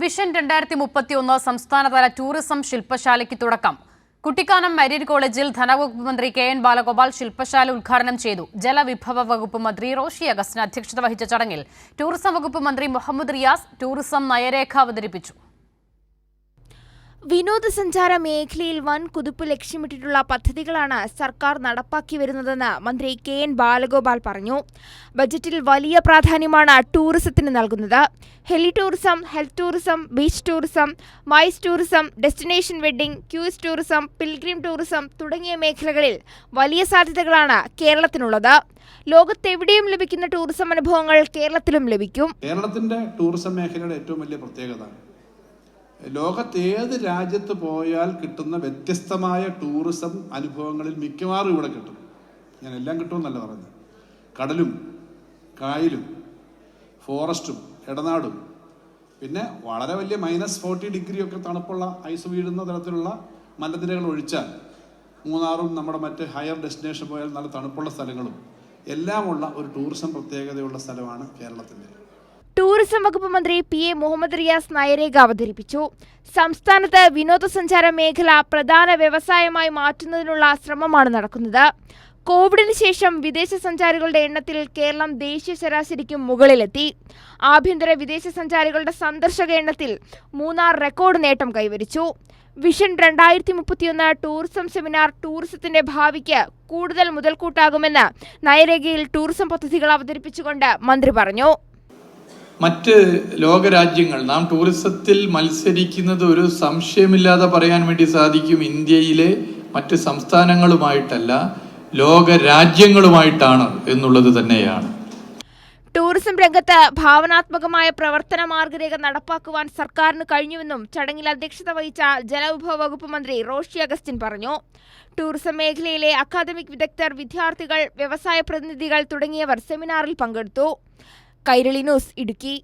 Vision രണ്ടായിരത്തി മുപ്പത്തിയൊന്ന് സംസ്ഥാനതല ടൂറിസം ശില്പശാലയ്ക്ക് തുടക്കം. കുട്ടിക്കാനം മരീൻ കോളേജിൽ ധനവകുപ്പ് മന്ത്രി കെ എൻ ബാലഗോപാൽ ശില്പശാല ഉദ്ഘാടനം ചെയ്തു. ജലവിഭവ വകുപ്പ് മന്ത്രി റോഷി അഗസ്റ്റിന് അധ്യക്ഷത വഹിച്ച ചടങ്ങിൽ ടൂറിസം വകുപ്പ് മന്ത്രി മുഹമ്മദ് റിയാസ് ടൂറിസം നയരേഖ അവതരിപ്പിച്ചു. വിനോദസഞ്ചാര മേഖലയിൽ വൻ കുതിപ്പ് ലക്ഷ്യമിട്ടിട്ടുള്ള പദ്ധതികളാണ് സർക്കാർ നടപ്പാക്കി വരുന്നതെന്ന് മന്ത്രി കെ എൻ ബാലഗോപാൽ പറഞ്ഞു. ബജറ്റിൽ വലിയ പ്രാധാന്യമാണ് ടൂറിസത്തിന് നൽകുന്നത്. Heli tourism health tourism beach tourism MICE tourism destination wedding cruise tourism pilgrim tourism തുടങ്ങിയ മേഖലകളിൽ വലിയ സാധ്യതകളാണ് കേരളത്തിനുള്ളത്. ലോകത്തെവിടെയും ലഭിക്കുന്ന ടൂറിസം അനുഭവങ്ങൾ കേരളത്തിലും ലഭിക്കും. കേരളത്തിന്റെ ടൂറിസം മേഖലയുടെ ഏറ്റവും വലിയ പ്രത്യേകത ലോകത്ത് ഏത് രാജ്യത്ത് പോയാൽ കിട്ടുന്ന വ്യത്യസ്തമായ ടൂറിസം അനുഭവങ്ങളിൽ മിക്കവാറും ഇവിടെ കിട്ടും. ഞാൻ എല്ലാം കിട്ടുമെന്നല്ല പറഞ്ഞത് കടലും കായലും ഫോറസ്റ്റും ഇടനാടും പിന്നെ വളരെ വലിയ മൈനസ് ഫോർട്ടി ഡിഗ്രി ഒക്കെ തണുപ്പുള്ള ഐസ് വീഴുന്ന തരത്തിലുള്ള മലനിരകൾ ഒഴിച്ചാൽ മൂന്നാറും നമ്മുടെ മറ്റ് ഹയർ ഡെസ്റ്റിനേഷൻ പോയാൽ നല്ല തണുപ്പുള്ള സ്ഥലങ്ങളും എല്ലാമുള്ള ഒരു ടൂറിസം പ്രത്യേകതയുള്ള സ്ഥലമാണ് കേരളത്തിന്റെ. ടൂറിസം വകുപ്പ് മന്ത്രി പി എ മുഹമ്മദ് റിയാസ് നയരേഖ അവതരിപ്പിച്ചു. സംസ്ഥാനത്ത് വിനോദസഞ്ചാര മേഖല പ്രധാന വ്യവസായമായി മാറ്റുന്നതിനുള്ള ശ്രമമാണ് നടക്കുന്നത്. കോവിഡിന് ശേഷം വിദേശ സഞ്ചാരികളുടെ എണ്ണത്തിൽ കേരളം ദേശീയ ശരാശരിക്കും മുകളിലെത്തി. ആഭ്യന്തര വിദേശ സഞ്ചാരികളുടെ സന്ദർശക എണ്ണത്തിൽ മൂന്നാർ റെക്കോർഡ് നേട്ടം കൈവരിച്ചു. വിഷൻ രണ്ടായിരത്തി മുപ്പത്തിയൊന്ന് ടൂറിസം സെമിനാർ ടൂറിസത്തിന്റെ ഭാവിക്ക് കൂടുതൽ മുതൽക്കൂട്ടാകുമെന്ന് നയരേഖയിൽ ടൂറിസം പദ്ധതികൾ അവതരിപ്പിച്ചുകൊണ്ട് മന്ത്രി പറഞ്ഞു. മറ്റ് ലോകരാജ്യങ്ങൾ നാം ടൂറിസത്തിൽ മത്സരിക്കുന്നത് ഒരു സംശയമില്ലാതെ പറയാൻ വേണ്ടി സാധിക്കും. ഇന്ത്യയിലെ മറ്റ് സംസ്ഥാനങ്ങളുമായിട്ടല്ല ലോകരാജ്യങ്ങളുമായിട്ടാണ് എന്നുള്ളത് തന്നെയാണ്. ടൂറിസം രംഗത്ത് ഭാവനാത്മകമായ പ്രവർത്തന മാർഗരേഖ നടപ്പാക്കുവാൻ സർക്കാരിന് കഴിഞ്ഞുവെന്നും ചടങ്ങിൽ അധ്യക്ഷത വഹിച്ച ജലവിഭവ വകുപ്പ് മന്ത്രി റോഷി അഗസ്റ്റിൻ പറഞ്ഞു. ടൂറിസം മേഖലയിലെ അക്കാദമിക് വിദഗ്ധർ വിദ്യാർത്ഥികൾ വ്യവസായ പ്രതിനിധികൾ തുടങ്ങിയവർ സെമിനാറിൽ പങ്കെടുത്തു. കൈരളി ന്യൂസ് ഇടുക്കി